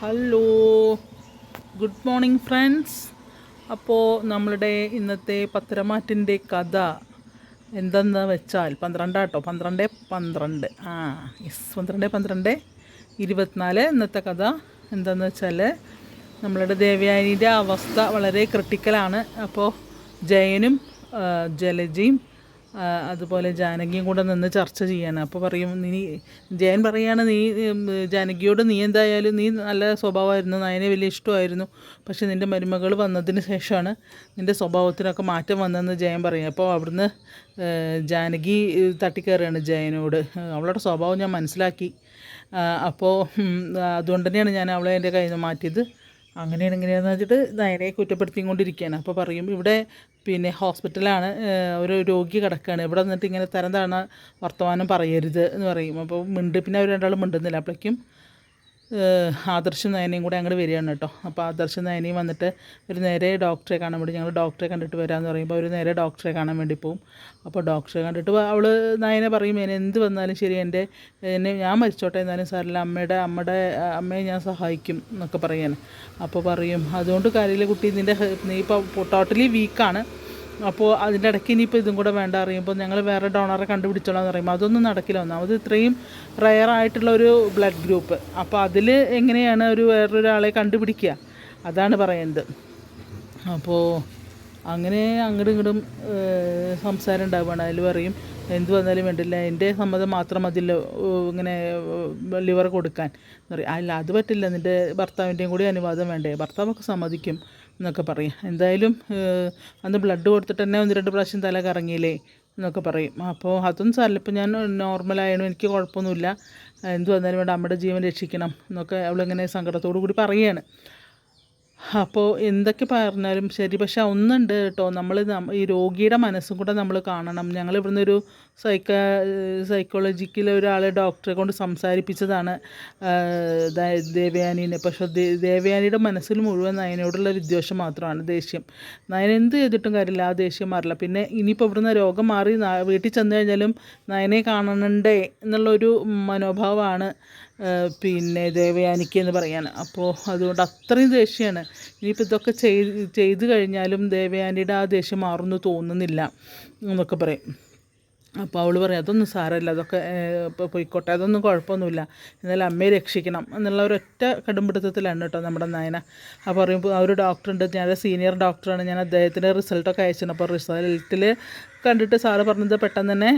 Hello good morning friends അപ്പോൾ നമ്മളുടെ ഇന്നത്തെ പത്രമാറ്റിന്റെ കഥ എന്തെന്ന് വെച്ചാൽ പന്ത്രണ്ടാട്ടോ. പന്ത്രണ്ട് പന്ത്രണ്ട്. ആ യെസ് പന്ത്രണ്ട് പന്ത്രണ്ട്. ഇരുപത്തിനാല് ഇന്നത്തെ കഥ എന്താണെന്ന് വെച്ചാൽ നമ്മളുടെ ദേവയാനിയുടെ അവസ്ഥ വളരെ ക്രിട്ടിക്കലാണ് അപ്പോൾ ജയനും ജലജയും അതുപോലെ ജാനകിയും കൂടെ നിന്ന് ചർച്ച ചെയ്യാണ്. അപ്പോൾ പറയും നീ ജയൻ പറയാണ് നീ ജാനകിയോട് നീ എന്തായാലും നീ നല്ല സ്വഭാവമായിരുന്നു നയനെ വലിയ ഇഷ്ടമായിരുന്നു. പക്ഷെ നിന്റെ മരുമകൾ വന്നതിന് ശേഷമാണ് നിന്റെ സ്വഭാവത്തിനൊക്കെ മാറ്റം വന്നതെന്ന് ജയൻ പറയും. അപ്പോൾ അവിടുന്ന് ജാനകി തട്ടിക്കയറുകയാണ് ജയനോട്. അവളുടെ സ്വഭാവം ഞാൻ മനസ്സിലാക്കി. അപ്പോൾ അതുകൊണ്ട് തന്നെയാണ് ഞാൻ അവളെ എന്റെ കയ്യിൽ നിന്ന് മാറ്റിയത്. അങ്ങനെയാണ് ഇങ്ങനെയാണെന്ന് വെച്ചിട്ട് നയനെ കുറ്റപ്പെടുത്തിക്കൊണ്ടിരിക്കുകയാണ്. അപ്പോൾ പറയും ഇവിടെ പിന്നെ ഹോസ്പിറ്റലാണ് ഒരു രോഗി കിടക്കുകയാണ്. ഇവിടെ നിന്നിട്ട് ഇങ്ങനെ തരം താണ വർത്തമാനം പറയരുത് എന്ന് പറയും. അപ്പോൾ മിണ്ട് പിന്നെ അവർ രണ്ടാളും മിണ്ടുന്നില്ല. അപ്പോഴേക്കും ആദർശും നയനയും കൂടെ അങ്ങോട്ട് വരികയാണ് കേട്ടോ. അപ്പോൾ ആദർശ നയനയും വന്നിട്ട് ഒരു നേരെ ഡോക്ടറെ കാണാൻ വേണ്ടി ഞങ്ങൾ ഡോക്ടറെ കണ്ടിട്ട് വരാമെന്ന് പറയുമ്പോൾ ഒരു നേരെ ഡോക്ടറെ കാണാൻ വേണ്ടി പോകും അപ്പോൾ ഡോക്ടറെ കണ്ടിട്ട് അവൾ നയന പറയും എന്നെ എന്ത് വന്നാലും ശരി എന്റെ എന്നെ ഞാൻ മരിച്ചോട്ടെ എന്നാലും സാറില്ല അമ്മയുടെ അമ്മയുടെ അമ്മയെ ഞാൻ സഹായിക്കും എന്നൊക്കെ പറയാൻ അപ്പോൾ പറയും അതുകൊണ്ട് കാര്യമില്ല കുട്ടി നിന്റെ നീ ഇപ്പോൾ ടോട്ടലി വീക്കാണ് അപ്പോൾ അതിന്റെ ഇടയ്ക്ക് ഇനിയിപ്പോൾ ഇതും കൂടെ വേണ്ട അറിയുമ്പോൾ ഞങ്ങൾ വേറെ ഡോണറെ കണ്ടുപിടിച്ചോളാം എന്ന് പറയുമ്പോൾ അതൊന്നും നടക്കില്ല. ഒന്നാമത് ഇത്രയും റയർ ആയിട്ടുള്ള ഒരു ബ്ലഡ് ഗ്രൂപ്പ് അപ്പോൾ അതിൽ എങ്ങനെയാണ് ഒരു വേറൊരാളെ കണ്ടുപിടിക്കുക? അതാണ് പറയുന്നത് അപ്പോൾ അങ്ങനെ അങ്ങോട്ടും ഇങ്ങോട്ടും സംസാരം ഉണ്ടാവുകയാണ്. അതിൽ പറയും എന്ത് വന്നാലും വേണ്ടില്ല. എന്റെ സമ്മതം മാത്രം അതിൽ ഇങ്ങനെ ലിവർ കൊടുക്കാൻ. എന്ന് പറയും അല്ല അത് പറ്റില്ല. നിന്റെ ഭർത്താവിന്റെയും കൂടി അനുവാദം വേണ്ടേ. ഭർത്താവൊക്കെ സമ്മതിക്കും. എന്നൊക്കെ പറയും. എന്തായാലും അന്ന് ബ്ലഡ് കൊടുത്തിട്ട് തന്നെ ഒന്ന് രണ്ട് പ്രാവശ്യം തല കറങ്ങിയില്ലേ എന്നൊക്കെ പറയും. അപ്പോൾ അതൊന്നും സാറില്ല ഇപ്പം ഞാൻ നോർമലായതും എനിക്ക് കുഴപ്പമൊന്നുമില്ല. എന്തു വന്നാലും വേണ്ട അമ്മയുടെ ജീവൻ രക്ഷിക്കണം എന്നൊക്കെ അവളിങ്ങനെ സങ്കടത്തോടു കൂടി പറയുകയാണ്. അപ്പോൾ എന്തൊക്കെ പറഞ്ഞാലും ശരി പക്ഷെ ഒന്നുണ്ട് കേട്ടോ. നമ്മൾ ഈ രോഗിയുടെ മനസ്സും കൂടെ നമ്മൾ കാണണം. ഞങ്ങൾ ഇവിടുന്ന് സൈക്ക സൈക്കോളജിക്കൽ ഒരാളെ ഡോക്ടറെ കൊണ്ട് സംസാരിപ്പിച്ചതാണ്. ദേവയാനീനെ. പക്ഷെ ദേവയാനിയുടെ മനസ്സിൽ മുഴുവൻ നയനോടുള്ള വിദ്വേഷം മാത്രമാണ് ദേഷ്യം. നയന എന്ത് ചെയ്തിട്ടും കാര്യമില്ല. ആ ദേഷ്യം മാറില്ല. പിന്നെ ഇനിയിപ്പോൾ ഇവിടുന്ന് രോഗം മാറി വീട്ടിൽ ചെന്ന് കഴിഞ്ഞാലും നയനെ കാണണണ്ടേ എന്നുള്ളൊരു മനോഭാവമാണ് പിന്നെ ദേവയാനിക്ക് എന്ന് പറയാൻ അപ്പോൾ അതുകൊണ്ട് അത്രയും ദേഷ്യമാണ്. ഇനിയിപ്പോൾ ഇതൊക്കെ ചെയ്ത് ചെയ്ത് കഴിഞ്ഞാലും ദേവയാനിയുടെ ആ ദേഷ്യം മാറുമെന്ന് തോന്നുന്നില്ല എന്നൊക്കെ പറയും. അപ്പോൾ അവൾ പറയും അതൊന്നും സാരമില്ല അതൊക്കെ പോയിക്കോട്ടെ അതൊന്നും കുഴപ്പമൊന്നുമില്ല. എന്നാലും അമ്മയെ രക്ഷിക്കണം. എന്നുള്ള ഒരൊറ്റ കടുംപിടുത്തത്തിലാണ് കേട്ടോ നമ്മുടെ നയന. അപ്പോൾ പറയുമ്പോൾ ആ ഒരു ഡോക്ടറുണ്ട് ഞാൻ സീനിയർ ഡോക്ടറാണ് ഞാൻ അദ്ദേഹത്തിന്റെ റിസൾട്ടൊക്കെ അയച്ചിരുന്നു. അപ്പോൾ റിസൾട്ടിൽ കണ്ടിട്ട് സാറ് പറഞ്ഞത് പെട്ടെന്ന് തന്നെ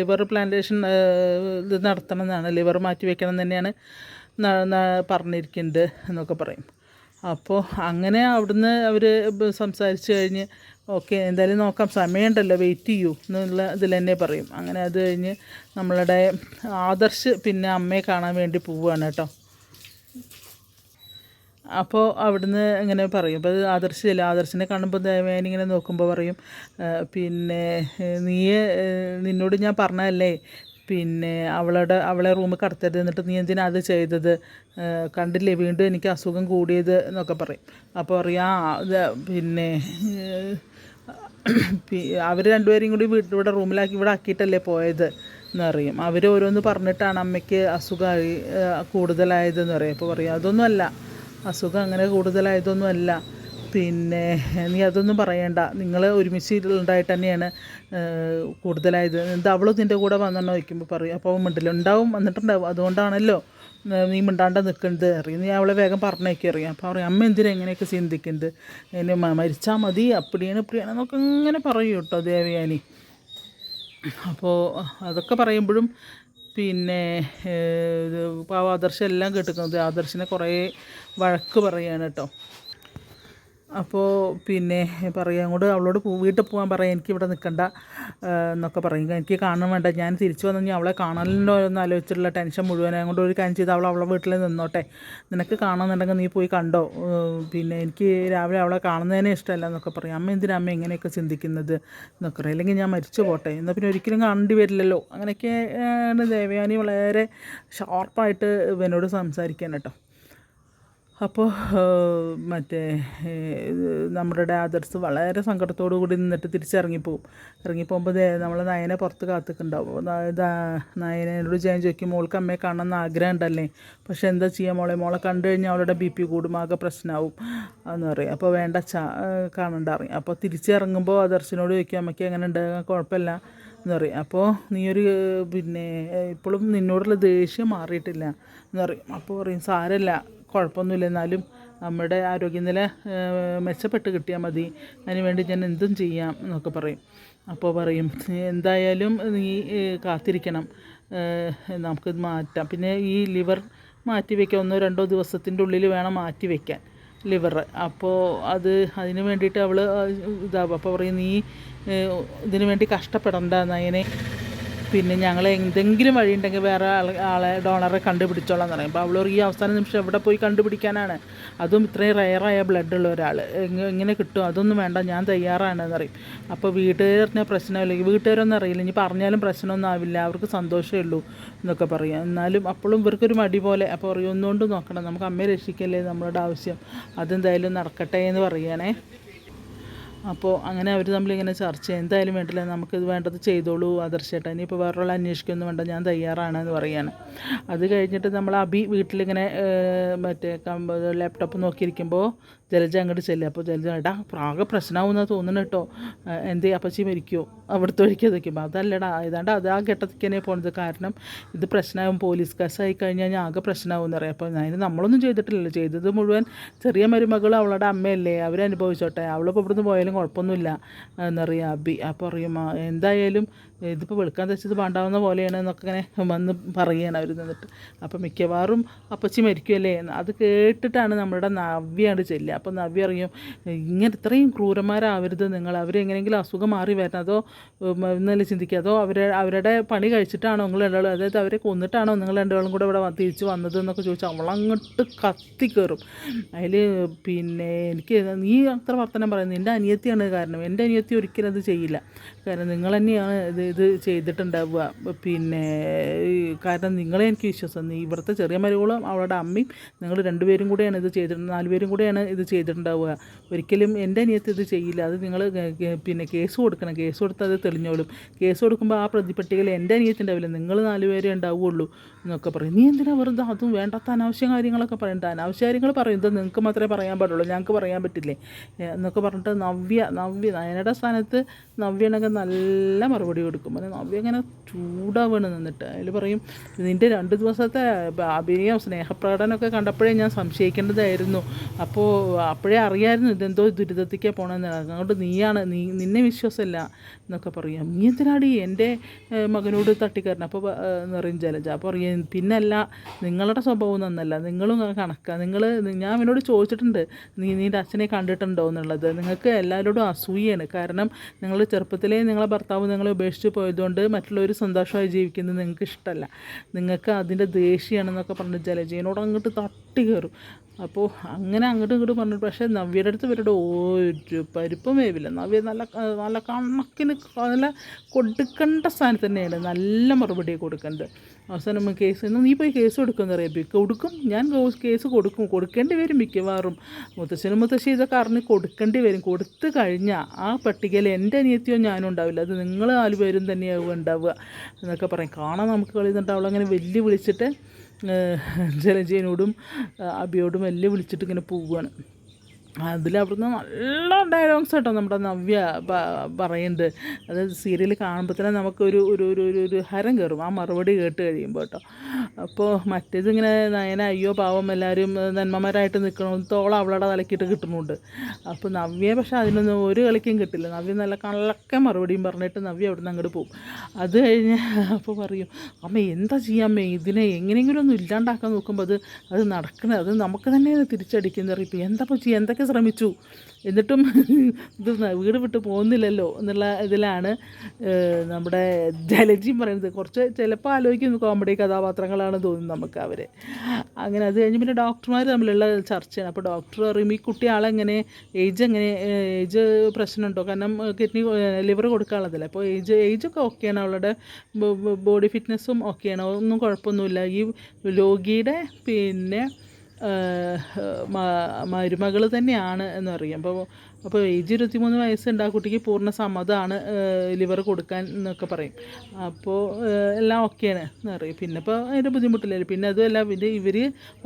ലിവർ പ്ലാന്റേഷൻ ഇത് നടത്തണമെന്നാണ് ലിവർ മാറ്റി എന്ന് തന്നെയാണ് പറഞ്ഞിരിക്കുന്നുണ്ട് എന്നൊക്കെ പറയും. അപ്പോൾ അങ്ങനെ അവിടുന്ന് അവർ സംസാരിച്ച് കഴിഞ്ഞ് ഓക്കെ എന്തായാലും നോക്കാം സമയമുണ്ടല്ലോ വെയിറ്റ് ചെയ്യൂ എന്നുള്ള ഇതിൽ തന്നെ പറയും. അങ്ങനെ അത് കഴിഞ്ഞ് നമ്മളുടെ ആദർശ് പിന്നെ അമ്മയെ കാണാൻ വേണ്ടി പോവുകയാണ് കേട്ടോ. അപ്പോൾ അവിടുന്ന് ഇങ്ങനെ പറയും. അപ്പോൾ അത് ആദർശില്ല ആദർശിനെ കാണുമ്പോൾ ദേവേന ഇങ്ങനെ നോക്കുമ്പോൾ പറയും പിന്നെ നീ നിന്നോട് ഞാൻ പറഞ്ഞതല്ലേ പിന്നെ അവളുടെ അവളെ റൂമിൽ കടത്തരുത് എന്നിട്ട് നീ എന്തിനാ അത് ചെയ്തത്? കണ്ടില്ലേ വീണ്ടും എനിക്ക് അസുഖം കൂടിയത് എന്നൊക്കെ പറയും. അപ്പോൾ പറയാ പിന്നെ അവർ രണ്ടുപേരും കൂടി വീട്ടിൽ ഇവിടെ റൂമിലാക്കി ഇവിടെ ആക്കിയിട്ടല്ലേ പോയത് എന്നറിയും അവർ ഓരോന്ന് പറഞ്ഞിട്ടാണ് അമ്മയ്ക്ക് അസുഖമായി കൂടുതലായതെന്ന് പറയും. അപ്പോൾ പറയും അതൊന്നുമല്ല അസുഖം അങ്ങനെ കൂടുതലായതൊന്നുമല്ല പിന്നെ നീ അതൊന്നും പറയണ്ട. നിങ്ങൾ ഒരുമിച്ച് ഉണ്ടായിട്ട് തന്നെയാണ് കൂടുതലായത്. എന്താ അവളും നിന്റെ കൂടെ വന്നെണ്ണോ വയ്ക്കുമ്പോൾ പറയും അപ്പോൾ മിണ്ടില്ല ഉണ്ടാവും വന്നിട്ടുണ്ടാവും. അതുകൊണ്ടാണല്ലോ നീ മിണ്ടാണ്ട് നിൽക്കുന്നത് അറിയും. നീ അവളെ വേഗം പറഞ്ഞേക്കി അറിയാം. അപ്പോൾ പറയും അമ്മ എന്തിനാ എങ്ങനെയൊക്കെ ചിന്തിക്കുന്നത് എന്നെ മരിച്ചാൽ മതി അപ്പടിയാണ് ഇപ്പടിയാണ് എന്നൊക്കെ ഇങ്ങനെ പറയും കേട്ടോ ദേവയാനി. അപ്പോൾ അതൊക്കെ പറയുമ്പോഴും പിന്നെ ആദർശം എല്ലാം കേട്ടിരിക്കുന്നത് ആദർശിനെ കുറേ വഴക്ക് പറയാണ് കേട്ടോ. അപ്പോൾ പിന്നെ പറയാം അങ്ങോട്ട് അവളോട് വീട്ടിൽ പോകാൻ പറയാം എനിക്ക് ഇവിടെ നിൽക്കണ്ട എന്നൊക്കെ പറയും. എനിക്ക് കാണാൻ വേണ്ട ഞാൻ തിരിച്ചു വന്നു കഴിഞ്ഞാൽ അവളെ കാണലുണ്ടോ എന്ന് ആലോചിച്ചിട്ടുള്ള ടെൻഷൻ മുഴുവൻ. അങ്ങോട്ട് ഒരു കാര്യം ചെയ്ത് അവൾ അവളെ വീട്ടിൽ നിന്നോട്ടെ. നിനക്ക് കാണാമെന്നുണ്ടെങ്കിൽ നീ പോയി കണ്ടോ? പിന്നെ എനിക്ക് രാവിലെ അവളെ കാണുന്നതിനെ ഇഷ്ടമല്ല എന്നൊക്കെ പറയും. അമ്മ എന്തിനാ അമ്മ ഇങ്ങനെയൊക്കെ ചിന്തിക്കുന്നത് എന്നൊക്കെ പറയും. അല്ലെങ്കിൽ ഞാൻ മരിച്ചു പോട്ടെ എന്നാൽ പിന്നെ ഒരിക്കലും കാണേണ്ടി വരില്ലല്ലോ. അങ്ങനെയൊക്കെ ദേവയാനി വളരെ ഷാർപ്പായിട്ട് ഇവനോട് സംസാരിക്കാൻ കേട്ടോ. അപ്പോൾ മറ്റേ നമ്മുടെ ആദർസ് വളരെ സങ്കടത്തോടു കൂടി നിന്നിട്ട് തിരിച്ചിറങ്ങിപ്പോവും ഇറങ്ങിപ്പോകുമ്പോൾ നമ്മളെ നയനെ പുറത്ത് കാത്തിക്കുണ്ടാവും നയനോട് ചെയ്യാൻ ചോദിക്കും മോൾക്ക് അമ്മയെ കാണണമെന്ന് ആഗ്രഹം ഉണ്ടല്ലേ പക്ഷെ എന്താ ചെയ്യുക മോളെ? മോളെ കണ്ടു കഴിഞ്ഞാൽ അവളുടെ ബി പി കൂടും ആകെ പ്രശ്നമാവും എന്ന് പറയും. അപ്പോൾ വേണ്ട ചാ കാണണ്ട അറിയും അപ്പോൾ തിരിച്ചിറങ്ങുമ്പോൾ ആദർശിനോട് ചോദിക്കും അമ്മയ്ക്ക് എങ്ങനെ ഉണ്ട് കുഴപ്പമില്ല എന്ന് പറയും. അപ്പോൾ നീ ഒരു പിന്നെ ഇപ്പോഴും നിന്നോടുള്ള ദേഷ്യം മാറിയിട്ടില്ല എന്ന് പറയും. അപ്പോൾ പറയും സാരമില്ല കുഴപ്പമൊന്നുമില്ല എന്നാലും നമ്മുടെ ആരോഗ്യനില മെച്ചപ്പെട്ട് കിട്ടിയാൽ മതി. അതിനുവേണ്ടി ഞാൻ എന്തും ചെയ്യാം എന്നൊക്കെ പറയും. അപ്പോൾ പറയും എന്തായാലും നീ കാത്തിരിക്കണം. നമുക്ക് നമുക്കിത് മാറ്റാം. പിന്നെ ഈ ലിവർ മാറ്റി വയ്ക്കാം ഒന്നോ രണ്ടോ ദിവസത്തിന്റെ ഉള്ളിൽ വേണം മാറ്റി വയ്ക്കാൻ ലിവർ. അപ്പോൾ അത് അതിന് വേണ്ടിയിട്ട് അവൾ ഇതാവും. അപ്പോൾ പറയും നീ ഇതിനു വേണ്ടി കഷ്ടപ്പെടണ്ട. നയനെ പിന്നെ ഞങ്ങൾ എന്തെങ്കിലും വഴിയുണ്ടെങ്കിൽ വേറെ ആൾ ആളെ ഡോണറെ കണ്ടുപിടിച്ചോളാം എന്ന് പറയും. അപ്പോൾ അവൾ ഈ അവസാന നിമിഷം എവിടെ പോയി കണ്ടുപിടിക്കാനാണ്? അതും ഇത്രയും റയറായ ബ്ലഡ് ഉള്ള ഒരാൾ എങ്ങനെ കിട്ടും? അതൊന്നും വേണ്ട ഞാൻ തയ്യാറാണ് എന്ന് പറയും. അപ്പോൾ വീട്ടുകാരനെ പ്രശ്നമില്ല. വീട്ടുകാരൊന്നും അറിയില്ല. ഇനി പറഞ്ഞാലും പ്രശ്നമൊന്നും ആവില്ല. അവർക്ക് സന്തോഷമേ ഉള്ളൂ എന്നൊക്കെ പറയും. എന്നാലും അപ്പോഴും ഇവർക്കൊരു മടി പോലെ അപ്പോൾ പറയും ഒന്നുകൊണ്ട് നോക്കണം. നമുക്ക് അമ്മയെ രക്ഷിക്കല്ലേ നമ്മളുടെ ആവശ്യം. അതെന്തായാലും നടക്കട്ടെ എന്ന് പറയുകയാണേ. അപ്പോൾ അങ്ങനെ അവർ തമ്മിലിങ്ങനെ ചർച്ച എന്തായാലും വേണ്ടില്ല നമുക്കിത് വേണ്ടത് ചെയ്തോളൂ ആദർശേട്ടാ. ഇനിയിപ്പോൾ വേറൊരാൾ അന്വേഷിക്കൊന്നും വേണ്ട ഞാൻ തയ്യാറാണ് എന്ന് പറയാണ് അത് കഴിഞ്ഞിട്ട് നമ്മൾ അബി വീട്ടിലിങ്ങനെ മറ്റേ ലാപ്ടോപ്പ് നോക്കിയിരിക്കുമ്പോൾ ജലജ അങ്ങോട്ട് ചെല്ലുക അപ്പോൾ ജലജ എടാ ആകെ പ്രശ്നമാവുന്ന തോന്നുന്നു കേട്ടോ. എന്ത് അപ്പച്ചി മരിക്കുമോ അവിടുത്തെ ഒഴിക്കുക നിൽക്കുമ്പോൾ അതല്ലടാ ഏതാണ്ട് അത് ആ ഘട്ടത്തിലേക്ക് തന്നെ കാരണം ഇത് പ്രശ്നമാകും പോലീസ് കേസായി കഴിഞ്ഞാൽ ഞാൻ ആകെ പ്രശ്നമാകും എന്ന് പറയും അപ്പോൾ അതിന് നമ്മളൊന്നും ചെയ്തിട്ടില്ലല്ലോ. ചെയ്തത് മുഴുവൻ ചെറിയ മരുമകൾ അവളുടെ അമ്മയല്ലേ. അവരനുഭവിച്ചോട്ടെ. അവളിപ്പോൾ ഇവിടുന്ന് പോയാലും കുഴപ്പമൊന്നുമില്ല. എന്നറിയാം അബി. അപ്പോൾ അറിയുമ്പോൾ എന്തായാലും ഇതിപ്പോൾ വെളുക്കാൻ തെച്ചത് പാണ്ടാവുന്ന പോലെയാണ് എന്നൊക്കെ ഇങ്ങനെ വന്ന് പറയുകയാണ് അവർ നിന്നിട്ട്. അപ്പോൾ മിക്കവാറും അപ്പച്ചി മരിക്കുമല്ലേ എന്ന്. അത് കേട്ടിട്ടാണ് നമ്മുടെ നവ്യാണ് ചെല്ലുക. അപ്പോൾ നവ്യ അറിയും ഇങ്ങനെ ഇത്രയും ക്രൂരന്മാരാവരുത് നിങ്ങൾ. അവരെങ്ങനെയെങ്കിലും അസുഖം മാറി വരണം. അതോ എന്നല്ലേ ചിന്തിക്കുക? അതോ അവരെ അവരുടെ പണി കഴിച്ചിട്ടാണോ നിങ്ങൾ രണ്ടാളും അതായത് അവരെ കൊന്നിട്ടാണോ നിങ്ങൾ രണ്ടാളും കൂടെ ഇവിടെ തിരിച്ച് വന്നത് എന്നൊക്കെ ചോദിച്ചാൽ അവളങ്ങോട്ട് കത്തി കയറും അതിൽ പിന്നെ എനിക്ക് നീ അത്ര വർത്തനം പറയുന്നത്. എന്റെ അനിയത്തിയാണ് കാരണം. എന്റെ അനിയത്തി ഒരിക്കലും അത് ചെയ്യില്ല. കാരണം നിങ്ങൾ തന്നെയാണ് ഇത് ഇത് ചെയ്തിട്ടുണ്ടാവുക. പിന്നെ കാരണം നിങ്ങളെ എനിക്ക് വിശ്വാസം. ഇവിടുത്തെ ചെറിയ മരുകളും അവളുടെ അമ്മയും നിങ്ങൾ രണ്ടുപേരും കൂടെയാണ് ഇത് ചെയ്തിട്ടുണ്ട് നാലുപേരും കൂടെയാണ് ഇത് ചെയ്തിട്ടുണ്ടാവുക. ഒരിക്കലും എന്റെ അനിയത്ത് ഇത് ചെയ്യില്ല. അത് നിങ്ങൾ പിന്നെ കേസ് കൊടുക്കണം. കേസ് കൊടുത്താൽ അത് തെളിഞ്ഞോളും. കേസ് കൊടുക്കുമ്പോൾ ആ പ്രതിപട്ടികയിൽ എന്റെ അനിയത്തിണ്ടാവില്ല നിങ്ങൾ നാലുപേരേ ഉണ്ടാവുള്ളൂ എന്നൊക്കെ പറയും. നീ എന്തിനാ വെറുതെ അതും വേണ്ടാത്ത അനാവശ്യ കാര്യങ്ങളൊക്കെ പറയണ്ട. അനാവശ്യ കാര്യങ്ങൾ പറയുന്നത് നിങ്ങൾക്ക് മാത്രമേ പറയാൻ പാടുള്ളൂ. ഞങ്ങൾക്ക് പറയാൻ പറ്റില്ലേ? എന്നൊക്കെ പറഞ്ഞിട്ട് നവ്യ നവ്യ നയനയുടെ സ്ഥാനത്ത് നവ്യനൊക്കെ നല്ല മറുപടി കൊടുക്കും. মানে നവ്യ അങ്ങനെ ചൂടാവാണ് നിന്നിട്ട്. അതിൽ പറയും നിന്റെ രണ്ട് ദിവസത്തെ അഭിനയം സ്നേഹപ്രകടനമൊക്കെ കണ്ടപ്പോഴേ ഞാൻ സംശയിക്കേണ്ടതായിരുന്നു. അപ്പോൾ അപ്പോഴേ അറിയായിരുന്നു ഇതെന്തോ ദുരിതത്തിക്കാണ് പോകണമെന്ന് അതുകൊണ്ട് നീയാണ് നീ നിന്നെ വിശ്വാസമില്ല എന്നൊക്കെ പറയും. നീ എന്തിനാടി എന്റെ മകനോട് തട്ടിക്കരണം അപ്പോൾ എന്ന് പറയും ജലജ. അപ്പോൾ അറിയാം പിന്നല്ല നിങ്ങളുടെ സ്വഭാവം നന്നല്ല. നിങ്ങളും കണക്കാ. നിങ്ങൾ ഞാൻ അവനോട് ചോദിച്ചിട്ടുണ്ട് നീ നിന്റെ അച്ഛനെ കണ്ടിട്ടുണ്ടോ എന്നുള്ളത്. നിങ്ങൾക്ക് എല്ലാവരോടും അസൂയാണ് കാരണം നിങ്ങൾ ചെറുപ്പത്തിലേ നിങ്ങളെ ഭർത്താവ് നിങ്ങളെ ഉപേക്ഷിച്ച് പോയതുകൊണ്ട് മറ്റുള്ളവർ സന്തോഷമായി ജീവിക്കുന്നത് നിങ്ങൾക്ക് ഇഷ്ടമല്ല നിങ്ങൾക്ക് അതിന്റെ ദേഷ്യമാണെന്നൊക്കെ പറഞ്ഞ് ജലജയനോട് അങ്ങോട്ട് തട്ടി കയറും. അപ്പോൾ അങ്ങനെ അങ്ങോട്ടും ഇങ്ങോട്ടും പറഞ്ഞു പക്ഷേ നവ്യയുടെ അടുത്ത് ഇവരുടെ ഒരു പരിപ്പും വേവില്ല. നവ്യ നല്ല നല്ല കണക്കിന് നല്ല കൊടുക്കേണ്ട സ്ഥാനത്ത് തന്നെയാണ്. നല്ല മറുപടി കൊടുക്കേണ്ടത്. അവസാനം കേസ് എന്നാൽ നീ പോയി കേസ് കൊടുക്കുമെന്ന് അറിയാം കൊടുക്കും. ഞാൻ കേസ് കൊടുക്കും. കൊടുക്കേണ്ടി വരും മിക്കവാറും. മുത്തശ്ശനും മുത്തശ്ശി ഇതൊക്കെ അറിഞ്ഞ് കൊടുക്കേണ്ടി വരും. കൊടുത്തു കഴിഞ്ഞാൽ ആ പട്ടികയിൽ എന്റെ അനിയത്തിയോ ഞാനും ഉണ്ടാവില്ല. അത് നിങ്ങൾ നാലുപേരും തന്നെയാവും ഉണ്ടാവുക എന്നൊക്കെ പറയും. കാണാൻ നമുക്ക് കളിയുന്നുണ്ടാവുള്ളൂ അങ്ങനെ വെല്ലു വിളിച്ചിട്ട് ജലജയനോടും അബിയോടും എല്ലാം വിളിച്ചിട്ട് ഇങ്ങനെ പോവുകയാണ് അതിൽ അവിടുന്ന് നല്ല ഡയലോഗ്സ് കേട്ടോ നമ്മുടെ നവ്യ പറയുന്നുണ്ട് അതായത് സീരിയൽ കാണുമ്പോൾ തന്നെ നമുക്കൊരു ഒരു ഒരു ഒരു ഒരു ഹരം കയറും ആ മറുപടി കേട്ട് കഴിയുമ്പോൾ കേട്ടോ. അപ്പോൾ മറ്റേത് ഇങ്ങനെ നയന അയ്യോ പാവം എല്ലാവരും നന്മമാരായിട്ട് നിൽക്കണത്തോളം അവളുടെ തലക്കിട്ട് കിട്ടുന്നുണ്ട്. അപ്പോൾ നവ്യെ പക്ഷെ അതിനൊന്നും ഒരു കളിക്കും കിട്ടില്ല. നവ്യ നല്ല കള്ളക്കെ മറുപടിയും പറഞ്ഞിട്ട് നവ്യ അവിടെ നിന്ന് അങ്ങോട്ട് പോകും അത് കഴിഞ്ഞ് അപ്പോൾ പറയും അമ്മ എന്താ ചെയ്യാമ്മേ ഇതിനെ എങ്ങനെയെങ്കിലും ഒന്നും ഇല്ലാണ്ടാക്കാൻ നോക്കുമ്പോൾ അത് അത് നടക്കണ അത് നമുക്ക് തന്നെ തിരിച്ചടിക്കുന്ന ഇപ്പോൾ എന്താ ഇപ്പോൾ ചെയ്യുക എന്തൊക്കെ ശ്രമിച്ചു? എന്നിട്ടും ഇത് വീട് വിട്ട് പോകുന്നില്ലല്ലോ എന്നുള്ള ഇതിലാണ് നമ്മുടെ ജലജിയും പറയുന്നത്. കുറച്ച് ചിലപ്പോൾ ആലോചിക്കുന്നു കോമഡി കഥാപാത്രങ്ങളാണ് തോന്നുന്നത് നമുക്ക് അവർ അങ്ങനെ അത് കഴിഞ്ഞ് പിന്നെ ഡോക്ടർമാർ തമ്മിലുള്ള ചർച്ചയാണ്. അപ്പോൾ ഡോക്ടർ പറയും ഈ കുട്ടി ആളെങ്ങനെ ഏജ് എങ്ങനെ ഏജ് പ്രശ്നമുണ്ടോ? കാരണം കിഡ്നി ലിവർ കൊടുക്കാനുള്ളതല്ലേ? അപ്പോൾ ഏജ് ഏജൊക്കെ ഓക്കെയാണ് അവളുടെ ബോഡി ഫിറ്റ്നസ്സും ഓക്കെയാണ് ഒന്നും കുഴപ്പമൊന്നുമില്ല. ഈ രോഗിയുടെ പിന്നെ മരുമകൾ തന്നെയാണ് എന്ന് പറയും അപ്പോൾ അപ്പോൾ ഏജ് ഇരുപത്തിമൂന്ന് വയസ്സുണ്ട് ആ കുട്ടിക്ക് പൂർണ സമ്മതമാണ് ലിവർ കൊടുക്കാൻ എന്നൊക്കെ പറയും. അപ്പോൾ എല്ലാം ഓക്കെയാണ് എന്ന് പറയും പിന്നെ ഇപ്പോൾ അതിന്റെ ബുദ്ധിമുട്ടില്ല പിന്നെ അതുമല്ല പിന്നെ ഇവർ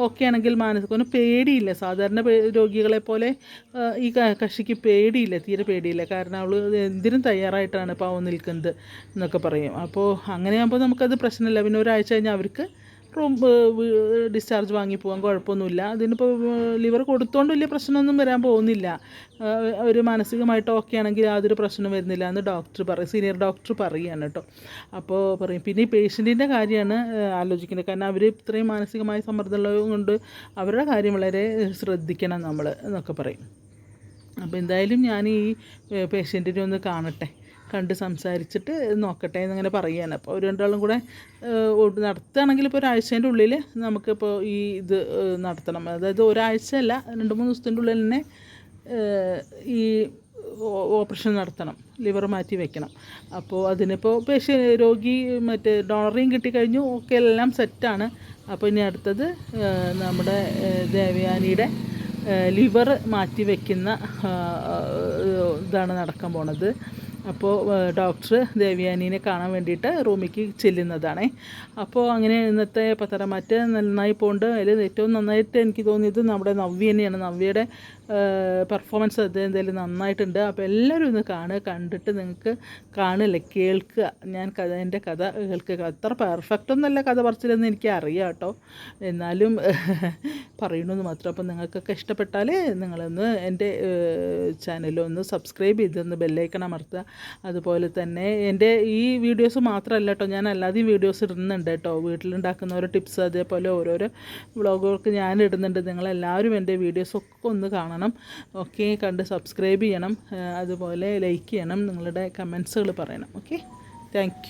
ഓക്കെ ആണെങ്കിൽ മാനസികം പേടിയില്ല. സാധാരണ രോഗികളെ പോലെ ഈ കക്ഷിക്ക് പേടിയില്ല തീരെ പേടിയില്ല. കാരണം അവൾ എന്തിനും തയ്യാറായിട്ടാണ് പാവം നിൽക്കുന്നത് എന്നൊക്കെ പറയും. അപ്പോൾ അങ്ങനെയാകുമ്പോൾ നമുക്കത് പ്രശ്നമില്ല. പിന്നെ ഒരാഴ്ച കഴിഞ്ഞാൽ അവർക്ക് റൂം ഡിസ്ചാർജ് വാങ്ങി പോകാൻ കുഴപ്പമൊന്നുമില്ല. അതിനിപ്പോൾ ലിവർ കൊടുത്തോണ്ട് വലിയ പ്രശ്നമൊന്നും വരാൻ പോകുന്നില്ല. ഒരു മാനസികമായിട്ട് ഓക്കെ ആണെങ്കിൽ യാതൊരു പ്രശ്നം വരുന്നില്ല എന്ന് ഡോക്ടർ പറയും സീനിയർ ഡോക്ടർ പറയുകയാണ് കേട്ടോ അപ്പോൾ പറയും പിന്നെ ഈ പേഷ്യന്റിന്റെ കാര്യമാണ് ആലോചിക്കുന്നത്. കാരണം അവർ ഇത്രയും മാനസികമായ സമ്മർദ്ദമുള്ളത് കൊണ്ട് അവരുടെ കാര്യം വളരെ ശ്രദ്ധിക്കണം നമ്മൾ എന്നൊക്കെ പറയും. അപ്പോൾ എന്തായാലും ഞാൻ ഈ പേഷ്യന്റിനെ ഒന്ന് കാണട്ടെ. കണ്ട് സംസാരിച്ചിട്ട് നോക്കട്ടെ എന്നിങ്ങനെ പറയുകയാണ്. അപ്പോൾ ഒരു രണ്ടാളും കൂടെ നടത്തുകയാണെങ്കിൽ ഇപ്പോൾ ഒരാഴ്ചേന്റെ ഉള്ളിൽ നമുക്കിപ്പോൾ ഈ ഇത് നടത്തണം. അതായത് ഒരാഴ്ച അല്ല രണ്ട് മൂന്ന് ദിവസത്തിന്റെ ഉള്ളിൽ തന്നെ ഈ ഓപ്പറേഷൻ നടത്തണം ലിവർ മാറ്റി വെക്കണം. അപ്പോൾ അതിനിപ്പോൾ പേഷ്യ രോഗി മറ്റേ ഡോണറിയും കിട്ടിക്കഴിഞ്ഞു ഒക്കെ എല്ലാം സെറ്റാണ്. അപ്പോൾ ഇനി അടുത്തത് നമ്മുടെ ദേവയാനിയുടെ ലിവർ മാറ്റി വയ്ക്കുന്ന ഇതാണ് നടക്കാൻ പോണത്. അപ്പോൾ ഡോക്ടർ ദേവ്യാനിനെ കാണാൻ വേണ്ടിയിട്ട് റൂമിലേക്ക് ചെല്ലുന്നതാണേ. അപ്പോൾ അങ്ങനെ ഇന്നത്തെ പത്തരമാറ്റ് നന്നായി പോകുന്നുണ്ട് അതിൽ ഏറ്റവും നന്നായിട്ട് എനിക്ക് തോന്നിയത് നമ്മുടെ നവ്യ തന്നെയാണ്. നവ്യയുടെ പെർഫോമൻസ് എന്തെങ്കിലും നന്നായിട്ടുണ്ട്. അപ്പോൾ എല്ലാവരും ഒന്ന് കാണുക കണ്ടിട്ട് നിങ്ങൾക്ക് കാണില്ല കേൾക്കുക. ഞാൻ കഥ എന്റെ കഥ കേൾക്കുക. അത്ര പെർഫെക്റ്റ് ഒന്നല്ല കഥ പറച്ചിലെന്ന് എനിക്ക് അറിയാം കേട്ടോ. എന്നാലും പറയണമെന്ന് മാത്രം. അപ്പോൾ നിങ്ങൾക്കൊക്കെ ഇഷ്ടപ്പെട്ടാൽ നിങ്ങളൊന്ന് എന്റെ ചാനലൊന്ന് സബ്സ്ക്രൈബ് ചെയ്തൊന്ന് ബെല്ലൈക്കൺ അമർത്തുക. അതുപോലെ തന്നെ എന്റെ ഈ വീഡിയോസ് മാത്രമല്ല കേട്ടോ. ഞാൻ അല്ലാതെയും വീഡിയോസ് ഇടുന്നുണ്ട് കേട്ടോ. വീട്ടിലുണ്ടാക്കുന്ന ഓരോ ടിപ്സ് അതേപോലെ ഓരോരോ വ്ളോഗുകൾക്ക് ഞാൻ ഇടുന്നുണ്ട്. നിങ്ങളെല്ലാവരും എന്റെ വീഡിയോസൊക്കെ ഒന്ന് കാണണം. ഓക്കെ കണ്ട് സബ്സ്ക്രൈബ് ചെയ്യണം. അതുപോലെ ലൈക്ക് ചെയ്യണം. നിങ്ങളുടെ കമൻസുകൾ പറയണം. Okay thank